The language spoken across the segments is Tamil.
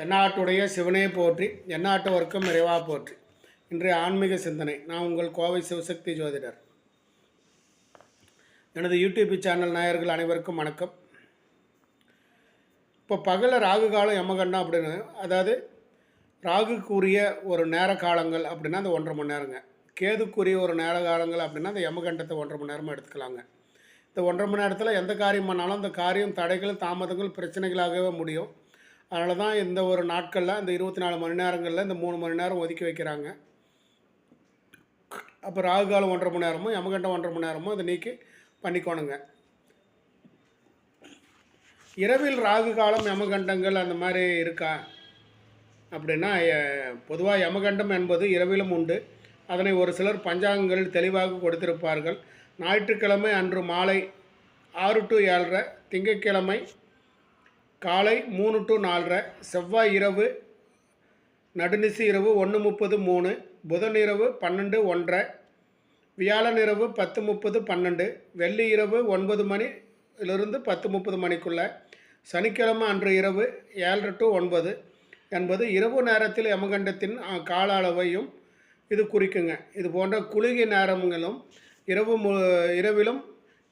தென்னாட்டுடைய சிவனே போற்றி எந்நாட்டவர்க்கும் நிறைவாக போற்றி. இன்றைய ஆன்மீக சிந்தனை நான் உங்கள் கோவை சிவசக்தி ஜோதிடர். எனது யூடியூப் சேனல் நாயர்கள் அனைவருக்கும் வணக்கம். இப்போ பகலில் ராகு காலம் எமகண்டம் அப்படின்னு அதாவது ராகுக்குரிய ஒரு நேர காலங்கள் அப்படின்னா அந்த ஒன்றரை மணி நேரங்க. கேதுக்குரிய ஒரு நேர காலங்கள் அப்படின்னா அந்த யமகண்டத்தை ஒன்றரை மணி நேரமாக எடுத்துக்கலாங்க. இந்த ஒன்றரை மணி நேரத்தில் எந்த காரியம் பண்ணாலும் அந்த காரியம் தடைகள் தாமதங்கள் பிரச்சனைகளாகவே முடியும். அதனால தான் இந்த ஒரு நாட்களில் இந்த இருபத்தி நாலு மணி நேரங்களில் இந்த மூணு மணி நேரம் ஒதுக்கி வைக்கிறாங்க. அப்போ ராகு காலம் ஒன்றரை மணி நேரமும் யமகண்டம் ஒன்றரை மணி நேரமும் அதை நீக்கி பண்ணிக்கோணுங்க. இரவில் ராகு காலம் யமகண்டங்கள் அந்த மாதிரி இருக்கா? அப்படின்னா பொதுவாக யமகண்டம் என்பது இரவிலும் உண்டு. அதனை ஒரு சிலர் பஞ்சாங்கங்களில் தெளிவாக கொடுத்திருப்பார்கள். ஞாயிற்றுக்கிழமை அன்று மாலை ஆறு டு ஏழரை திங்கட்கிழமை காலை மூணு டு நாலரை செவ்வாய் இரவு நடுநிசி இரவு ஒன்று முப்பது மூணு புதன் இரவு பன்னெண்டு ஒன்றரை வியாழன் இரவு பத்து முப்பது பன்னெண்டு வெள்ளி இரவு ஒன்பது மணிலிருந்து பத்து முப்பது மணிக்குள்ளே சனிக்கிழமை அன்று இரவு ஏழரை டு ஒன்பது என்பது இரவு நேரத்தில் யமகண்டத்தின் கால அளவையும் இது குறிக்குங்க. இது போன்ற குளிகை நேரங்களும் இரவு மு இரவிலும்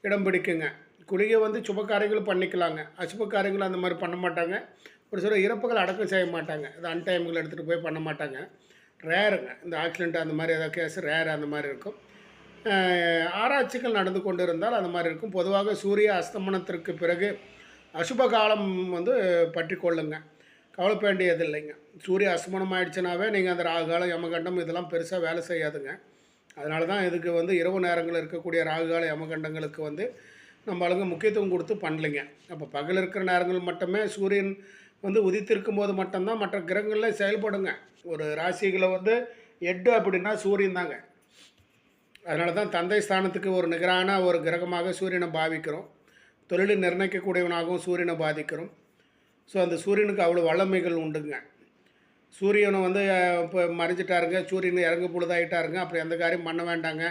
இடம் பிடிக்குங்க. குளிகை வந்து சுபகாரியங்களும் பண்ணிக்கலாங்க. அசுபகாரியங்களும் அந்த மாதிரி பண்ண மாட்டாங்க. ஒரு சில இறப்புகள் அடக்கம் செய்ய மாட்டாங்க. இது அன்டைம்கள் எடுத்துகிட்டு போய் பண்ண மாட்டாங்க. ரேருங்க. இந்த ஆக்சிடெண்ட் அந்த மாதிரி ஏதாவது கேஸ் ரேர் அந்த மாதிரி இருக்கும். ஆராய்ச்சிகள் நடந்து கொண்டு இருந்தால் அந்த மாதிரி இருக்கும். பொதுவாக சூரிய அஸ்தமனத்திற்கு பிறகு அசுப காலம் வந்து பற்றி கொள்ளுங்க. கவலைப்பட வேண்டியது இல்லைங்க சூரிய அஸ்தமனம் ஆயிடுச்சுனாவே நீங்கள் அந்த ராகு காலம் யமகண்டம் இதெல்லாம் பெருசாக வேலை செய்யாதுங்க. அதனால தான் இதுக்கு வந்து இரவு நேரங்களில் இருக்கக்கூடிய ராகுகால யமகண்டங்களுக்கு வந்து நம்ம அளவு முக்கியத்துவம் கொடுத்து பண்ணலைங்க. அப்போ பகல் இருக்கிற நேரங்கள் மட்டுமே சூரியன் வந்து உதித்திருக்கும் போது மட்டும்தான் மற்ற கிரகங்களில் செயல்படுங்க. ஒரு ராசிகளை வந்து எட்டு அப்படின்னா சூரியன் தாங்க. அதனால தான் தந்தை ஸ்தானத்துக்கு ஒரு நிகரான ஒரு கிரகமாக சூரியனை பாவிக்கிறோம். தொழிலை நிர்ணயிக்கக்கூடியவனாகவும் சூரியனை பாதிக்கிறோம். ஸோ அந்த சூரியனுக்கு அவ்வளோ வல்லமைகள் உண்டுங்க. சூரியனை வந்து இப்போ மறைஞ்சிட்டாருங்க சூரியன் இறங்க பொழுதாயிட்டாருங்க அப்புறம் எந்த காரியம் பண்ண வேண்டாங்க.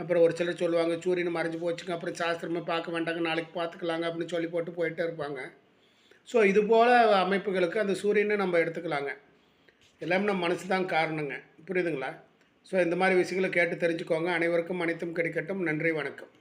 அப்புறம் ஒரு சிலர் சொல்லுவாங்க சூரியன் மறைஞ்சு போச்சுங்க அப்புறம் சாஸ்திரமே பார்க்க வேண்டாங்க நாளைக்கு பார்த்துக்கலாங்க அப்படின்னு சொல்லி போட்டு போயிட்டே இருப்பாங்க. ஸோ இது போல் அமைப்புகளுக்கு அந்த சூரியனை நம்ம எடுத்துக்கலாங்க. எல்லாமே நம்ம மனசு தான் காரணங்க. புரியுதுங்களா? ஸோ இந்த மாதிரி விஷயங்களை கேட்டு தெரிஞ்சுக்கோங்க. அனைவருக்கும் அனைத்தும் கிடைக்கட்டும். நன்றி வணக்கம்.